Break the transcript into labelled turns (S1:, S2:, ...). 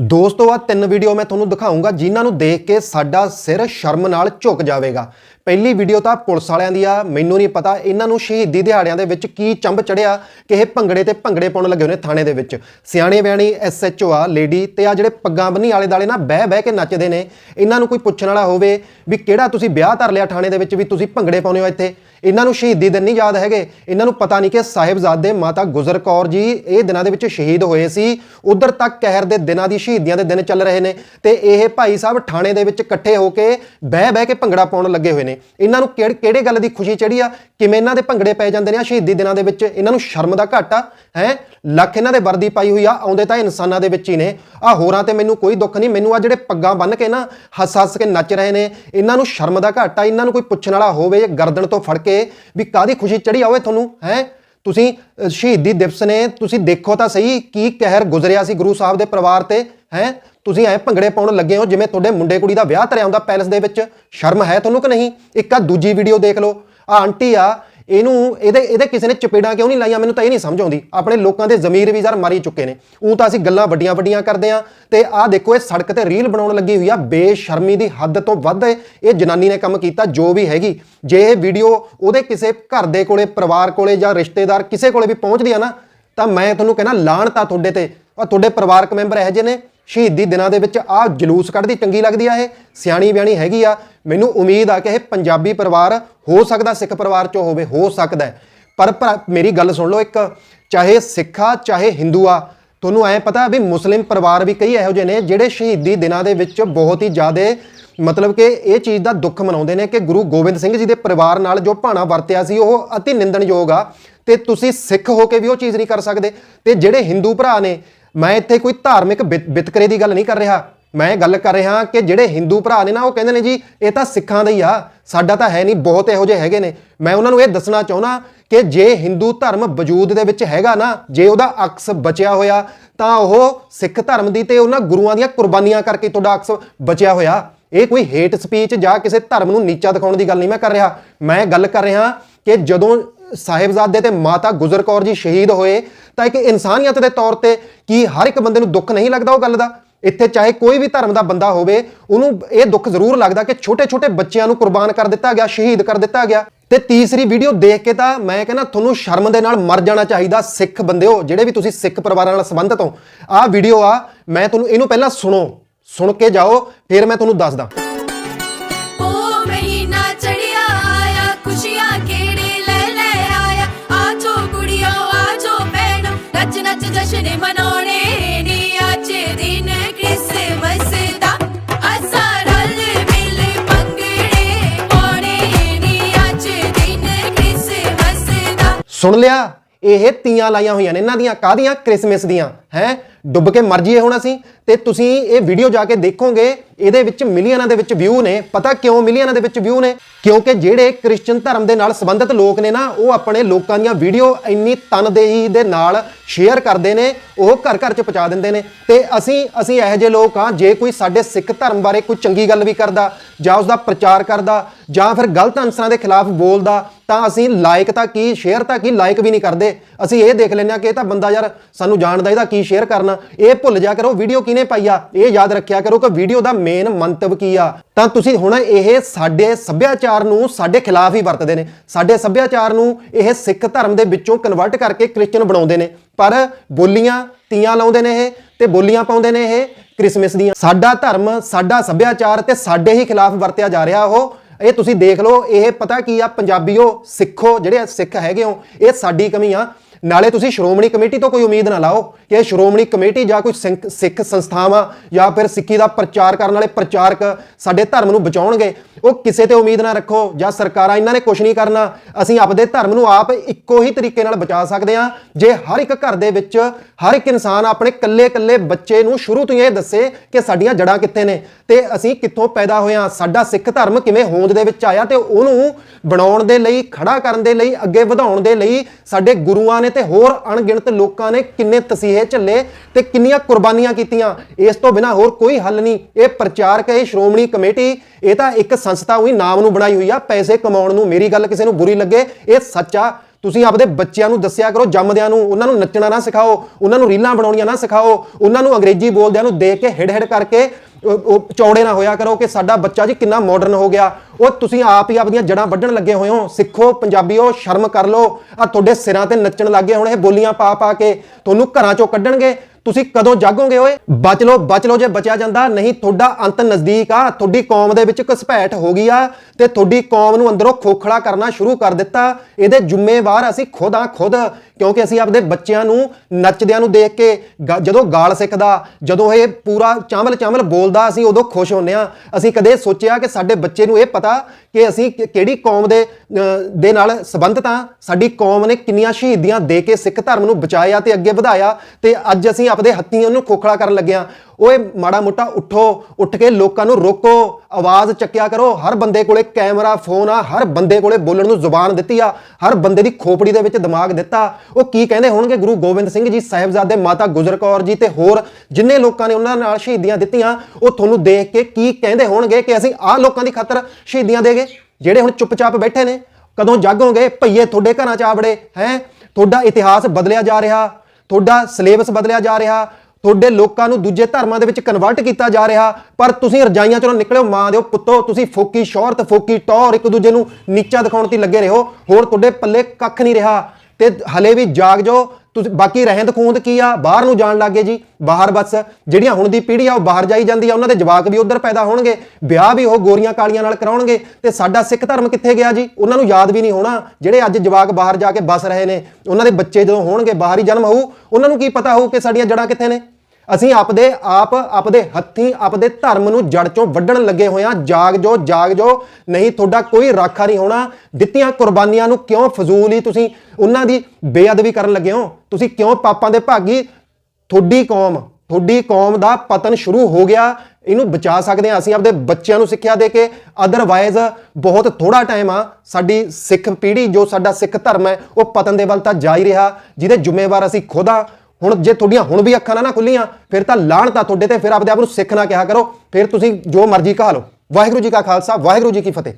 S1: ਦੋਸਤੋ ਆ ਤਿੰਨ ਵੀਡੀਓ ਮੈਂ ਤੁਹਾਨੂੰ ਦਿਖਾਉਂਗਾ, ਜਿਨ੍ਹਾਂ ਨੂੰ ਦੇਖ ਕੇ ਸਾਡਾ ਸਿਰ ਸ਼ਰਮ ਨਾਲ ਝੁਕ ਜਾਵੇਗਾ। ਪਹਿਲੀ ਵੀਡੀਓ ਤਾਂ ਪੁਲਿਸ ਵਾਲਿਆਂ ਦੀ ਆ, ਮੈਨੂੰ ਨਹੀਂ ਪਤਾ, ਇਹਨਾਂ ਨੂੰ ਸ਼ਹੀਦੀ ਦਿਹਾੜਿਆਂ ਦੇ ਵਿੱਚ ਕੀ ਚੰਬ ਚੜਿਆ, ਕਿ ਇਹ ਭੰਗੜੇ ਤੇ ਭੰਗੜੇ ਪਾਉਣ ਲੱਗੇ ਹੋਏ ਨੇ ਥਾਣੇ ਦੇ ਵਿੱਚ। ਸਿਆਣੇ ਬਿਆਣੀ ਐਸਐਚਓ ਆ ਲੇਡੀ ਤੇ ਆ ਜਿਹੜੇ ਪੱਗਾਂ ਬੰਨੀ ਆਲੇ ਦਾਲੇ ਨਾ ਬਹਿ ਬਹਿ ਕੇ ਨੱਚਦੇ ਨੇ, ਇਹਨਾਂ ਨੂੰ ਕੋਈ ਪੁੱਛਣ ਵਾਲਾ ਹੋਵੇ ਵੀ ਕਿਹੜਾ ਤੁਸੀਂ ਵਿਆਹ ਧਰ ਲਿਆ ਥਾਣੇ ਦੇ ਵਿੱਚ ਵੀ ਤੁਸੀਂ ਭੰਗੜੇ ਪਾਉਂਦੇ ਹੋ ਇੱਥੇ? ਇਹਨਾਂ ਨੂੰ ਸ਼ਹੀਦੀ ਦਿਨ ਨਹੀਂ ਯਾਦ ਹੈਗੇ। ਇਹਨਾਂ ਨੂੰ ਪਤਾ ਨਹੀਂ ਕਿ ਸਾਹਿਬਜ਼ਾਦੇ ਮਾਤਾ ਗੁਜਰ ਕੌਰ ਜੀ ਇਹ ਦਿਨਾਂ ਦੇ ਵਿੱਚ ਸ਼ਹੀਦ ਹੋਏ ਸੀ। ਉਧਰ ਤੱਕ ਕਹਿਰ ਦੇ ਦਿਨਾਂ ਦੀ ਸ਼ਹੀਦੀਆਂ ਦੇ ਦਿਨ ਚੱਲ ਰਹੇ ਨੇ ਤੇ ਇਹ ਭਾਈ ਸਾਹਿਬ ਥਾਣੇ ਦੇ ਵਿੱਚ ਇਕੱਠੇ ਹੋ ਕੇ ਬਹਿ ਬਹਿ ਕੇ ਭੰਗੜਾ ਪਾਉਣ ਲੱਗੇ ਹੋਏ ਨੇ। ਇਹਨਾਂ ਨੂੰ ਕਿਹੜੇ ਕਿਹੜੇ ਗੱਲ ਦੀ ਖੁਸ਼ੀ ਚੜੀ ਆ? ਕਿਵੇਂ ਇਹਨਾਂ ਦੇ ਭੰਗੜੇ ਪੈ ਜਾਂਦੇ ਨੇ ਆ ਸ਼ਹੀਦੀ ਦਿਨਾਂ ਦੇ ਵਿੱਚ? ਇਹਨਾਂ ਨੂੰ ਸ਼ਰਮ ਦਾ ਘਾਟ ਆ ਹੈ? ਲੱਖ ਇਹਨਾਂ ਦੇ ਵਰਦੀ ਪਾਈ ਹੋਈ ਆ, ਆਉਂਦੇ ਤਾਂ ਇਨਸਾਨਾਂ ਦੇ ਵਿੱਚ ਹੀ ਨੇ। ਆ ਹੋਰਾਂ ਤੇ ਮੈਨੂੰ ਕੋਈ ਦੁੱਖ ਨਹੀਂ, ਮੈਨੂੰ ਆ ਜਿਹੜੇ ਪੱਗਾਂ ਬੰਨ ਕੇ ਨਾ ਹੱਸ ਹੱਸ ਕੇ ਨੱਚ ਰਹੇ ਨੇ, ਇਹਨਾਂ ਨੂੰ ਸ਼ਰਮ ਦਾ ਘਾਟ ਆ ਇਹਨਾਂ ਨੂੰ ਕੋਈ ਪੁੱਛਣ ਵਾਲਾ ਹੋਵੇ, ਗਰਦਨ ਤੋਂ ਫੜ ਕੇ ਵੀ ਕਾਦੀ ਖੁਸ਼ੀ ਚੜੀ ਆਵੇ ਤੁਹਾਨੂੰ, ਹੈ? ਤੁਸੀਂ ਸ਼ਹੀਦੀ ਦਿਵਸ ਨੇ, ਤੁਸੀਂ ਦੇਖੋ ਤਾਂ ਸਹੀ ਕੀ ਕਹਿਰ ਗੁਜ਼ਰਿਆ ਸੀ ਗੁਰੂ ਸਾਹਿਬ ਦੇ ਪਰਿਵਾਰ ਤੇ, ਹੈ? ਤੁਸੀਂ ਐ ਭੰਗੜੇ ਪਾਉਣ ਲੱਗੇ ਹੋ ਜਿਵੇਂ ਤੁਹਾਡੇ ਮੁੰਡੇ ਕੁੜੀ ਦਾ ਵਿਆਹ ਧਰਿਆ ਹੁੰਦਾ ਪੈਲਸ ਦੇ ਵਿੱਚ। ਸ਼ਰਮ ਹੈ ਤੁਹਾਨੂੰ ਕਿ ਨਹੀਂ? ਇੱਕ ਆ ਦੂਜੀ ਵੀਡੀਓ ਦੇਖ ਲਓ। ਆ ਆਂਟੀ ਆ ਇਹਨੂੰ ਇਹਦੇ ਇਹਦੇ ਕਿਸੇ ਨੇ ਚਪੇੜਾਂ ਕਿਉਂ ਨਹੀਂ ਲਾਈਆਂ? ਮੈਨੂੰ ਤਾਂ ਇਹ ਨਹੀਂ ਸਮਝ ਆਉਂਦੀ। ਆਪਣੇ ਲੋਕਾਂ ਦੇ ਜ਼ਮੀਰ ਵੀ ਯਾਰ ਮਾਰੀ ਚੁੱਕੇ ਨੇ। ਉਹ ਤਾਂ ਅਸੀਂ ਗੱਲਾਂ ਵੱਡੀਆਂ ਵੱਡੀਆਂ ਕਰਦੇ ਆ। ਤੇ ਆਹ ਦੇਖੋ, ਇਹ ਸੜਕ ਤੇ ਰੀਲ ਬਣਾਉਣ ਲੱਗੀ ਹੋਈ ਆ। ਬੇਸ਼ਰਮੀ ਦੀ ਹੱਦ ਤੋਂ ਵੱਧ ਇਹ ਜਨਾਨੀ ਨੇ ਕੰਮ ਕੀਤਾ, ਜੋ ਵੀ ਹੈਗੀ। ਜੇ ਇਹ ਵੀਡੀਓ ਉਹਦੇ ਕਿਸੇ ਘਰ ਦੇ ਕੋਲੇ, ਪਰਿਵਾਰ ਕੋਲੇ ਜਾਂ ਰਿਸ਼ਤੇਦਾਰ ਕਿਸੇ ਕੋਲੇ ਵੀ ਪਹੁੰਚਦੀ ਆ ਨਾ, ਤਾਂ ਮੈਂ ਤੁਹਾਨੂੰ ਕਹਿੰਦਾ ਲਾਣ ਤਾਂ ਤੁਹਾਡੇ ਤੇ। ਔਰ ਤੁਹਾਡੇ ਪਰਿਵਾਰਕ ਮੈਂਬਰ ਇਹੋ ਜਿਹੇ ਨੇ। ਸ਼ਹੀਦੀ ਦਿਨਾਂ ਦੇ ਵਿੱਚ ਆ ਜਲੂਸ ਕੱਢਦੀ, ਚੰਗੀ ਲੱਗਦੀ ਆ ਇਹ, ਸਿਆਣੀ ਬਿਆਣੀ ਹੈਗੀ ਆ। ਮੈਨੂੰ ਉਮੀਦ ਆ ਕਿ ਇਹ ਪੰਜਾਬੀ ਪਰਿਵਾਰ ਹੋ ਸਕਦਾ, ਸਿੱਖ ਪਰਿਵਾਰ ਚੋਂ ਹੋਵੇ, ਹੋ ਸਕਦਾ ਪਰ ਭਰਾ- ਮੇਰੀ ਗੱਲ ਸੁਣ ਲਓ ਇੱਕ, ਚਾਹੇ ਸਿੱਖਾ, ਚਾਹੇ ਹਿੰਦੂ ਆ ਤੁਹਾਨੂੰ ਐ ਪਤਾ ਵੀ ਮੁਸਲਿਮ ਪਰਿਵਾਰ ਵੀ ਕਈ ਇਹੋ ਜਿਹੇ ਨੇ ਜਿਹੜੇ ਸ਼ਹੀਦੀ ਦਿਨਾਂ ਦੇ ਵਿੱਚ ਬਹੁਤ ਹੀ ਜ਼ਿਆਦਾ, ਮਤਲਬ ਕਿ ਇਹ ਚੀਜ਼ ਦਾ ਦੁੱਖ ਮਨਾਉਂਦੇ ਨੇ ਕਿ ਗੁਰੂ ਗੋਬਿੰਦ ਸਿੰਘ ਜੀ ਦੇ ਪਰਿਵਾਰ ਨਾਲ ਜੋ ਭਾਣਾ ਵਰਤਿਆ ਸੀ, ਉਹ ਅਤੀ ਨਿੰਦਣਯੋਗ ਆ। ਤੇ ਤੁਸੀਂ ਸਿੱਖ ਹੋ ਕੇ ਵੀ ਉਹ ਚੀਜ਼ ਨਹੀਂ ਕਰ ਸਕਦੇ। ਤੇ ਜਿਹੜੇ ਹਿੰਦੂ ਭਰਾ ਨੇ ਮੈਂ ਇੱਥੇ ਕੋਈ ਧਾਰਮਿਕ ਵਿਤ- ਵਿਤਕਰੇ ਦੀ ਗੱਲ ਨਹੀਂ ਕਰ ਰਿਹਾ। ਮੈਂ ਗੱਲ ਕਰ ਰਿਹਾ ਕਿ ਜਿਹੜੇ ਹਿੰਦੂ ਭਰਾ ਨੇ ਨਾ, ਉਹ ਕਹਿੰਦੇ ਨੇ ਜੀ, ਇਹ ਤਾਂ ਸਿੱਖਾਂ ਦਾ ਹੀ ਆ। ਸਾਡਾ ਤਾਂ ਹੈ ਨਹੀਂ, ਬਹੁਤ ਇਹੋ ਜਿਹੇ ਹੈਗੇ ਨੇ। ਮੈਂ ਉਹਨਾਂ ਨੂੰ ਇਹ ਦੱਸਣਾ ਚਾਹੁੰਦਾ ਕਿ ਜੇ ਹਿੰਦੂ ਧਰਮ ਵਜੂਦ ਦੇ ਵਿੱਚ ਹੈਗਾ ਨਾ, ਜੇ ਉਹਦਾ ਅਕਸ ਬਚਿਆ ਹੋਇਆ, ਤਾਂ ਉਹ ਸਿੱਖ ਧਰਮ ਦੀ ਤੇ ਉਹਨਾਂ ਗੁਰੂਆਂ ਦੀਆਂ ਕੁਰਬਾਨੀਆਂ ਕਰਕੇ ਤੁਹਾਡਾ ਅਕਸ ਬਚਿਆ ਹੋਇਆ। ਇਹ ਕੋਈ ਹੇਟ ਸਪੀਚ ਜਾਂ ਕਿਸੇ ਧਰਮ ਨੂੰ ਨੀਚਾ ਦਿਖਾਉਣ ਦੀ ਗੱਲ ਨਹੀਂ ਮੈਂ ਕਰ ਰਿਹਾ। ਮੈਂ ਗੱਲ ਕਰ ਰਿਹਾ ਕਿ ਜਦੋਂ ਸਾਹਿਬਜ਼ਾਦੇ ਤੇ ਮਾਤਾ ਗੁਜਰ ਕੌਰ ਜੀ ਸ਼ਹੀਦ ਹੋਏ, ਤਾਂ ਇੱਕ ਇਨਸਾਨੀਅਤ ਦੇ ਤੌਰ ਤੇ ਕੀ ਹਰ ਇੱਕ ਬੰਦੇ ਨੂੰ ਦੁੱਖ ਨਹੀਂ ਲੱਗਦਾ ਉਹ ਗੱਲ ਦਾ? ਇੱਥੇ ਚਾਹੇ ਕੋਈ ਵੀ ਧਰਮ ਦਾ ਬੰਦਾ ਹੋਵੇ, ਉਹਨੂੰ ਇਹ ਦੁੱਖ ਜ਼ਰੂਰ ਲੱਗਦਾ ਕਿ ਛੋਟੇ-ਛੋਟੇ ਬੱਚਿਆਂ ਨੂੰ ਕੁਰਬਾਨ ਕਰ ਦਿੱਤਾ ਗਿਆ, ਸ਼ਹੀਦ ਕਰ ਦਿੱਤਾ ਗਿਆ। ਤੇ ਤੀਸਰੀ ਵੀਡੀਓ ਦੇਖ ਕੇ ਤਾਂ ਮੈਂ ਕਹਿੰਦਾ ਤੁਹਾਨੂੰ ਸ਼ਰਮ ਦੇ ਨਾਲ ਮਰ ਜਾਣਾ ਚਾਹੀਦਾ ਸਿੱਖ ਬੰਦਿਓ, ਜਿਹੜੇ ਵੀ ਤੁਸੀਂ ਸਿੱਖ ਪਰਿਵਾਰਾਂ ਨਾਲ ਸੰਬੰਧਿਤ ਹੋ। ਆਹ ਵੀਡੀਓ ਆ, ਮੈਂ ਤੁਹਾਨੂੰ ਇਹਨੂੰ ਪਹਿਲਾਂ ਸੁਣੋ, ਸੁਣ ਕੇ ਜਾਓ, ਫਿਰ ਮੈਂ ਤੁਹਾਨੂੰ ਦੱਸਦਾ।
S2: ਨੱਚ ਨੱਚ ਜਸ਼ਨ ਮਨਾਉਣੇ ਨੀ ਦਿਨ ਕ੍ਰਿਸਮਸ ਦਾ ਅਸਾਂ ਰਲ ਮਿਲ ਪੰਗੜੇ ਪਾਉਣੇ ਅੱਜ ਦਿਨ ਕ੍ਰਿਸਮਸ ਦਾ
S1: ਸੁਣ ਲਿਆ ਇਹ ਤੀਆਂ ਲਾਈਆਂ ਹੋਈਆਂ ਨੇ। ਇਹਨਾਂ ਦੀਆਂ ਕਾਦੀਆਂ ਕ੍ਰਿਸਮਸ ਦੀਆਂ, ਹੈ? ਡੁੱਬ ਕੇ ਮਰ ਜੀਏ ਹੁਣ ਅਸੀਂ। ਤੇ ਤੁਸੀਂ ਇਹ ਵੀਡੀਓ ਜਾ ਕੇ ਦੇਖੋਗੇ, ਇਹਦੇ ਵਿੱਚ ਮਿਲੀਅਨਾਂ ਦੇ ਵਿੱਚ ਵਿਊ ਨੇ। ਪਤਾ ਕਿਉਂ ਮਿਲੀਅਨਾਂ ਦੇ ਵਿੱਚ ਵਿਊ ਨੇ? ਕਿਉਂਕਿ ਜਿਹੜੇ ਕ੍ਰਿਸਚੀਅਨ ਧਰਮ ਦੇ ਨਾਲ ਸੰਬੰਧਿਤ ਲੋਕ ਨੇ ਨਾ, ਉਹ ਆਪਣੇ ਲੋਕਾਂ ਦੀਆਂ ਵੀਡੀਓ ਇੰਨੀ ਤਨਦੇਹੀ ਦੇ ਨਾਲ ਸ਼ੇਅਰ ਕਰਦੇ ਨੇ, ਉਹ ਘਰ ਘਰ ਚ ਪਹੁੰਚਾ ਦਿੰਦੇ ਨੇ। ਤੇ ਅਸੀਂ ਅਸੀਂ ਇਹੋ ਜਿਹੇ ਲੋਕ ਆ ਜੇ ਕੋਈ ਸਾਡੇ ਸਿੱਖ ਧਰਮ ਬਾਰੇ ਕੋਈ ਚੰਗੀ ਗੱਲ ਵੀ ਕਰਦਾ, ਜਾਂ ਉਸ ਦਾ ਪ੍ਰਚਾਰ ਕਰਦਾ, ਜਾਂ ਫਿਰ ਗਲਤ ਅੰਸਰਾਂ ਦੇ ਖਿਲਾਫ ਬੋਲਦਾ ਤਾਂ ਅਸੀਂ ਲਾਈਕ ਤਾਂ ਕੀ ਸ਼ੇਅਰ ਤਾਂ ਕੀ ਲਾਈਕ ਵੀ ਨਹੀਂ ਕਰਦੇ। ਅਸੀਂ ਇਹ ਦੇਖ ਲੈਂਦੇ ਆ ਕਿ ਇਹ ਤਾਂ ਬੰਦਾ ਯਾਰ ਸਾਨੂੰ ਜਾਣਦਾ ਇਹਦਾ ਕੀ ਸ਼ੇਅਰ ਕਰਨਾ। ਇਹ ਭੁੱਲ ਜਾ ਕਰੋ ਵੀਡੀਓ ਕਿਹਨੇ ਪਾਈ ਆ? ਇਹ ਯਾਦ ਰੱਖਿਆ ਕਰੋ ਕਿ ਵੀਡੀਓ ਦਾ ਮੇਨ ਮੰਤਵ ਕੀ ਆ? ਤਾਂ ਤੁਸੀਂ ਹੁਣ ਇਹ ਸਾਡੇ ਸੱਭਿਆਚਾਰ ਨੂੰ ਸਾਡੇ ਖਿਲਾਫ ਹੀ ਵਰਤਦੇ ਨੇ। ਸਾਡੇ ਸੱਭਿਆਚਾਰ ਨੂੰ ਇਹ ਸਿੱਖ ਧਰਮ ਦੇ ਵਿੱਚੋਂ ਕਨਵਰਟ ਕਰਕੇ ਕ੍ਰਿਸਚੀਅਨ ਬਣਾਉਂਦੇ ਨੇ। ਪਰ ਬੋਲੀਆਂ ਤੀਆਂ ਲਾਉਂਦੇ ਨੇ ਇਹ ਤੇ ਬੋਲੀਆਂ ਪਾਉਂਦੇ ਨੇ ਇਹ ਕ੍ਰਿਸਮਸ ਦੀਆਂ। ਸਾਡਾ ਧਰਮ, ਸਾਡਾ ਸੱਭਿਆਚਾਰ ਤੇ ਸਾਡੇ ਹੀ ਖਿਲਾਫ ਵਰਤਿਆ ਜਾ ਰਿਹਾ ਉਹ ਇਹ ਤੁਸੀਂ ਦੇਖ ਲਓ, ਇਹ ਪਤਾ ਕੀ ਆ, ਪੰਜਾਬੀਓ ਸਿੱਖੋ, ਜਿਹੜੇ ਸਿੱਖ ਹੈਗੇ ਹੋ, ਇਹ ਸਾਡੀ ਕਮੀ ਆ। ਨਾਲੇ ਤੁਸੀਂ ਸ਼੍ਰੋਮਣੀ ਕਮੇਟੀ ਤੋਂ ਕੋਈ ਉਮੀਦ ਨਾ ਲਾਓ ਕਿ ਇਹ ਸ਼੍ਰੋਮਣੀ ਕਮੇਟੀ ਜਾਂ ਕੋਈ ਸਿੱਖ- ਸਿੱਖ ਸੰਸਥਾਵਾਂ ਜਾਂ ਫਿਰ ਸਿੱਖੀ ਦਾ ਪ੍ਰਚਾਰ ਕਰਨ ਵਾਲੇ ਪ੍ਰਚਾਰਕ ਸਾਡੇ ਧਰਮ ਨੂੰ ਬਚਾਉਣਗੇ। ਉਹ ਕਿਸੇ ਤੇ ਉਮੀਦ ਨਾ ਰੱਖੋ ਜਾਂ ਸਰਕਾਰਾਂ ਇਹਨਾਂ ਨੇ ਕੁਝ ਨਹੀਂ ਕਰਨਾ। ਅਸੀਂ ਆਪਦੇ ਧਰਮ ਨੂੰ ਆਪ ਇੱਕੋ ਹੀ ਤਰੀਕੇ ਨਾਲ ਬਚਾ ਸਕਦੇ ਹਾਂ। ਜੇ ਹਰ ਇੱਕ ਘਰ ਦੇ ਵਿੱਚ ਹਰ ਇੱਕ ਇਨਸਾਨ ਆਪਣੇ ਕੱਲੇ-ਕੱਲੇ ਬੱਚੇ ਨੂੰ ਸ਼ੁਰੂ ਤੋਂ ਹੀ ਇਹ ਦੱਸੇ ਕਿ ਸਾਡੀਆਂ ਜੜਾਂ ਕਿੱਥੇ ਨੇ ਤੇ ਅਸੀਂ ਕਿੱਥੋਂ ਪੈਦਾ ਹੋਏ ਹਾਂ, ਸਾਡਾ ਸਿੱਖ ਧਰਮ ਕਿਵੇਂ ਹੋਂਦ ਦੇ ਵਿੱਚ ਆਇਆ ਤੇ ਉਹਨੂੰ ਬਣਾਉਣ ਦੇ ਲਈ, ਖੜਾ ਕਰਨ ਦੇ ਲਈ, ਅੱਗੇ ਵਧਾਉਣ ਦੇ ਲਈ ਸਾਡੇ ਗੁਰੂਆਂ ਨੇ ਤੇ ਹੋਰ ਅਣਗਿਣਤ ਲੋਕਾਂ ਨੇ ਕਿੰਨੇ ਤਸੀਹੇ ਝੱਲੇ ਤੇ ਕਿੰਨੀਆਂ ਕੁਰਬਾਨੀਆਂ ਕੀਤੀਆਂ? ਇਸ ਤੋਂ ਬਿਨਾ ਹੋਰ ਕੋਈ ਹੱਲ ਨਹੀਂ। ਇਹ ਪ੍ਰਚਾਰਕ ਇਹ ਸ਼੍ਰੋਮਣੀ ਕਮੇਟੀ। ਇਹ ਤਾਂ ਇੱਕ ਸੰਸਥਾ ਹੋਈ ਨਾਮ ਨੂੰ ਬਣਾਈ ਹੋਈ ਆ, ਪੈਸੇ ਕਮਾਉਣ ਨੂੰ। ਮੇਰੀ ਗੱਲ ਕਿਸੇ ਨੂੰ ਬੁਰੀ ਲੱਗੇ, ਇਹ ਸੱਚਾ ਤੁਸੀਂ ਆਪਦੇ ਬੱਚਿਆਂ ਨੂੰ ਦੱਸਿਆ ਕਰੋ, ਜੰਮਦਿਆਂ ਨੂੰ। ਉਹਨਾਂ ਨੂੰ ਨੱਚਣਾ ਨਾ ਸਿਖਾਓ, ਉਹਨਾਂ ਨੂੰ ਰੀਲਾਂ ਬਣਾਉਣੀਆਂ ਨਾ ਸਿਖਾਓ। ਉਹਨਾਂ ਨੂੰ ਅੰਗਰੇਜ਼ੀ ਬੋਲਦਿਆਂ ਨੂੰ ਦੇਖ ਕੇ ਹਿੜ ਹਿੜ ਕਰਕੇ ਚੌੜੇ ਨਾ ਹੋਇਆ ਕਰੋ ਕਿ ਸਾਡਾ ਬੱਚਾ ਜੀ ਕਿੰਨਾ ਮਾਡਰਨ ਹੋ ਗਿਆ। ਉਹ ਤੁਸੀਂ ਆਪ ਹੀ ਆਪਦੀਆਂ ਜੜਾਂ ਵੱਢਣ ਲੱਗੇ ਹੋਏ ਹੋ। ਸਿੱਖੋ, ਪੰਜਾਬੀਓ, ਸ਼ਰਮ ਕਰ ਲਓ। ਆ ਤੁਹਾਡੇ ਸਿਰਾਂ ਤੇ ਨੱਚਣ ਲੱਗੇ ਹੁਣ ਇਹ ਬੋਲੀਆਂ ਪਾ ਪਾ ਕੇ ਤੁਹਾਨੂੰ ਘਰਾਂ ਚੋਂ ਕੱਢਣਗੇ। ਤੁਸੀਂ ਕਦੋਂ ਜਾਗੋਗੇ ਓਏ? ਬਚ ਲਓ ਬਚ ਲਓ ਜੇ ਬਚਿਆ ਜਾਂਦਾ, ਨਹੀਂ ਤੁਹਾਡਾ ਅੰਤ ਨਜ਼ਦੀਕ ਆ, ਤੁਹਾਡੀ ਕੌਮ ਦੇ ਵਿੱਚ ਘਸਪੈਠ ਹੋ ਗਈ ਆ ਤੇ ਤੁਹਾਡੀ ਕੌਮ ਨੂੰ ਅੰਦਰੋਂ ਖੋਖਲਾ ਕਰਨਾ ਸ਼ੁਰੂ ਕਰ ਦਿੱਤਾ। ਇਹਦੇ ਜ਼ਿੰਮੇਵਾਰ ਅਸੀਂ ਖੁਦ ਆ ਖੁਦ, ਕਿਉਂਕਿ ਅਸੀਂ ਆਪਦੇ ਬੱਚਿਆਂ ਨੂੰ, ਨੱਚਦਿਆਂ ਨੂੰ ਦੇਖ ਕੇ ਗਾ- ਜਦੋਂ ਗਾਲ ਸਿੱਖਦਾ, ਜਦੋਂ ਇਹ ਪੂਰਾ ਚਾਂਵਲ ਚਾਂਵਲ ਬੋਲਦਾ, ਅਸੀਂ ਉਦੋਂ ਖੁਸ਼ ਹੁੰਨੇ ਆ। ਅਸੀਂ ਕਦੇ ਸੋਚਿਆ ਕਿ ਸਾਡੇ ਬੱਚੇ ਨੂੰ ਇਹ ਪਤਾ ਕਿ ਅਸੀਂ ਕਿਹੜੀ ਕੌਮ ਦੇ ਦੇ ਨਾਲ ਸੰਬੰਧਿਤ ਆ। ਸਾਡੀ ਕੌਮ ਨੇ ਕਿੰਨੀਆਂ ਸ਼ਹੀਦੀਆਂ ਦੇ ਕੇ ਸਿੱਖ ਧਰਮ ਨੂੰ ਬਚਾਇਆ ਤੇ ਅੱਗੇ ਵਧਾਇਆ। ਤੇ ਅੱਜ ਅਸੀਂ ਆਪਦੇ ਹੱਥੀਂ ਉਹਨੂੰ ਖੋਖਲਾ ਕਰਨ ਲੱਗਿਆ। ਆ ਓਏ ਮਾੜਾ ਮੋਟਾ ਉੱਠੋ, ਉੱਠ ਕੇ ਲੋਕਾਂ ਨੂੰ ਰੋਕੋ, ਆਵਾਜ਼ ਚੱਕਿਆ ਕਰੋ। ਹਰ ਬੰਦੇ ਕੋਲੇ ਕੈਮਰਾ, ਫੋਨ ਆ, ਹਰ ਬੰਦੇ ਕੋਲੇ ਬੋਲਣ ਨੂੰ ਜ਼ੁਬਾਨ ਦਿੱਤੀ ਆ, ਹਰ ਬੰਦੇ ਦੀ ਖੋਪੜੀ ਦੇ ਵਿੱਚ ਦਿਮਾਗ ਦਿੱਤਾ। ਉਹ ਕੀ ਕਹਿੰਦੇ ਹੋਣਗੇ ਗੁਰੂ ਗੋਬਿੰਦ ਸਿੰਘ ਜੀ, ਸਾਹਿਬਜ਼ਾਦੇ ਮਾਤਾ ਗੁਜਰ ਕੌਰ ਜੀ ਤੇ ਹੋਰ ਜਿੰਨੇ ਲੋਕਾਂ ਨੇ ਉਹਨਾਂ ਨਾਲ ਸ਼ਹੀਦੀਆਂ ਦਿੱਤੀਆਂ, ਉਹ ਤੁਹਾਨੂੰ ਦੇਖ ਕੇ ਕੀ ਕਹਿੰਦੇ ਹੋਣਗੇ ਕਿ ਅਸੀਂ ਆਹ ਲੋਕਾਂ ਦੀ ਖਾਤਰ ਸ਼ਹੀਦੀਆਂ ਦੇਗੇ? ਜਿਹੜੇ ਹੁਣ ਚੁੱਪਚਾਪ ਬੈਠੇ ਨੇ, ਕਦੋਂ ਜਾਗੋਗੇ? ਭਈਏ ਤੁਹਾਡੇ ਘਰਾਂ ਚ ਆਵੜੇ ਹੈ? ਤੁਹਾਡਾ ਇਤਿਹਾਸ ਬਦਲਿਆ ਜਾ ਰਿਹਾ। ਤੁਹਾਡਾ ਸਿਲੇਬਸ ਬਦਲਿਆ ਜਾ ਰਿਹਾ, ਤੁਹਾਡੇ ਲੋਕਾਂ ਨੂੰ ਦੂਜੇ ਧਰਮਾਂ ਦੇ ਵਿੱਚ ਕਨਵਰਟ ਕੀਤਾ ਜਾ ਰਿਹਾ, ਪਰ ਤੁਸੀਂ ਰਜਾਈਆਂ ਚੋਂ ਨਿਕਲਿਓ, ਮਾਂ ਦਿਓ, ਪੁੱਤੋ, ਤੁਸੀਂ ਫੋਕੀ ਸ਼ੌਹਰਤ, ਫੋਕੀ ਟੌਰ ਇੱਕ ਦੂਜੇ ਨੂੰ ਨੀਚਾ ਦਿਖਾਉਣ ਤੇ ਲੱਗੇ ਰਹੋ, ਹੋਰ ਤੁਹਾਡੇ ਪੱਲੇ ਕੱਖ ਨਹੀਂ ਰਿਹਾ ਤੇ ਹਲੇ ਵੀ ਜਾਗ ਜੋ ਤੁਸੀਂ ਬਾਕੀ ਰਹਿੰਦ ਖੂੰਦ ਕੀ ਆ? ਬਾਹਰ ਨੂੰ ਜਾਣ ਲੱਗੇ ਜੀ, ਬਾਹਰ ਬਸ। ਜਿਹੜੀਆਂ ਹੁਣ ਦੀ ਪੀੜ੍ਹੀ ਆ, ਉਹ ਬਾਹਰ ਜਾਈ ਜਾਂਦੀ ਆ, ਉਹਨਾਂ ਦੇ ਜਵਾਕ ਵੀ ਉੱਧਰ ਪੈਦਾ ਹੋਣਗੇ, ਵਿਆਹ ਵੀ ਉਹ ਗੋਰੀਆਂ ਕਾਲੀਆਂ ਨਾਲ ਕਰਾਉਣਗੇ, ਤੇ ਸਾਡਾ ਸਿੱਖ ਧਰਮ ਕਿੱਥੇ ਗਿਆ ਜੀ? ਉਹਨਾਂ ਨੂੰ ਯਾਦ ਵੀ ਨਹੀਂ ਹੋਣਾ, ਜਿਹੜੇ ਅੱਜ ਜਵਾਕ ਬਾਹਰ ਜਾ ਕੇ ਬਸ ਰਹੇ ਨੇ, ਉਹਨਾਂ ਦੇ ਬੱਚੇ ਜਦੋਂ ਹੋਣਗੇ, ਬਾਹਰ ਹੀ ਜਨਮ ਹੋਊ, ਉਹਨਾਂ ਨੂੰ ਕੀ ਪਤਾ ਹੋਊ ਕਿ ਸਾਡੀਆਂ ਜੜਾਂ ਕਿੱਥੇ ਨੇ? ਅਸੀਂ ਆਪਦੇ ਆਪ, ਆਪਦੇ ਹੱਥੀਂ, ਆਪਦੇ ਧਰਮ ਨੂੰ ਜੜ ਚੋਂ ਵੱਢਣ ਲੱਗੇ ਹੋਏ ਆ ਜਾਗ ਜੋ ਜਾਗ ਜੋ। ਨਹੀਂ, ਤੁਹਾਡਾ ਕੋਈ ਰਾਖਾ ਨਹੀਂ ਹੋਣਾ। ਦਿੱਤੀਆਂ ਕੁਰਬਾਨੀਆਂ ਨੂੰ ਕਿਉਂ ਫਜ਼ੂਲ ਹੀ ਤੁਸੀਂ ਉਹਨਾਂ ਦੀ ਬੇਅਦਬੀ ਕਰਨ ਲੱਗੇ ਹੋ? ਤੁਸੀਂ ਕਿਉਂ ਪਾਪਾਂ ਦੇ ਭਾਗੀ? ਤੁਹਾਡੀ ਕੌਮ ਤੁਹਾਡੀ ਕੌਮ ਦਾ ਪਤਨ ਸ਼ੁਰੂ ਹੋ ਗਿਆ। ਇਹਨੂੰ ਬਚਾ ਸਕਦੇ ਆ ਅਸੀਂ ਆਪਦੇ ਬੱਚਿਆਂ ਨੂੰ ਸਿੱਖਿਆ ਦੇ ਕੇ। ਅਦਰਵਾਈਜ਼ ਬਹੁਤ ਥੋੜਾ ਟਾਈਮ ਆ ਸਾਡੀ ਸਿੱਖ ਪੀੜ੍ਹੀ, ਜੋ ਸਾਡਾ ਸਿੱਖ ਧਰਮ ਹੈ, ਉਹ ਪਤਨ ਦੇ ਵੱਲ ਤਾਂ ਜਾ ਹੀ ਰਿਹਾ। ਜਿਹਦੇ ਜ਼ਿੰਮੇਵਾਰ ਅਸੀਂ ਖੁਦ ਆ ਹੁਣ ਜੇ ਤੁਹਾਡੀਆਂ ਹੁਣ ਵੀ ਅੱਖਾਂ ਨਾ ਨਾ ਖੁੱਲੀਆਂ, ਫਿਰ ਤਾਂ ਲਾਹਣ ਤਾਂ ਤੁਹਾਡੇ ਤੇ, ਫਿਰ ਆਪਦੇ ਆਪ ਨੂੰ ਸਿੱਖ ਨਾ ਕਿਹਾ ਕਰੋ। ਫਿਰ ਤੁਸੀਂ ਜੋ ਮਰਜ਼ੀ ਕਹਾ ਲਓ। ਵਾਹਿਗੁਰੂ ਜੀ ਕਾ ਖਾਲਸਾ, ਵਾਹਿਗੁਰੂ ਜੀ ਕੀ ਫਤਿਹ।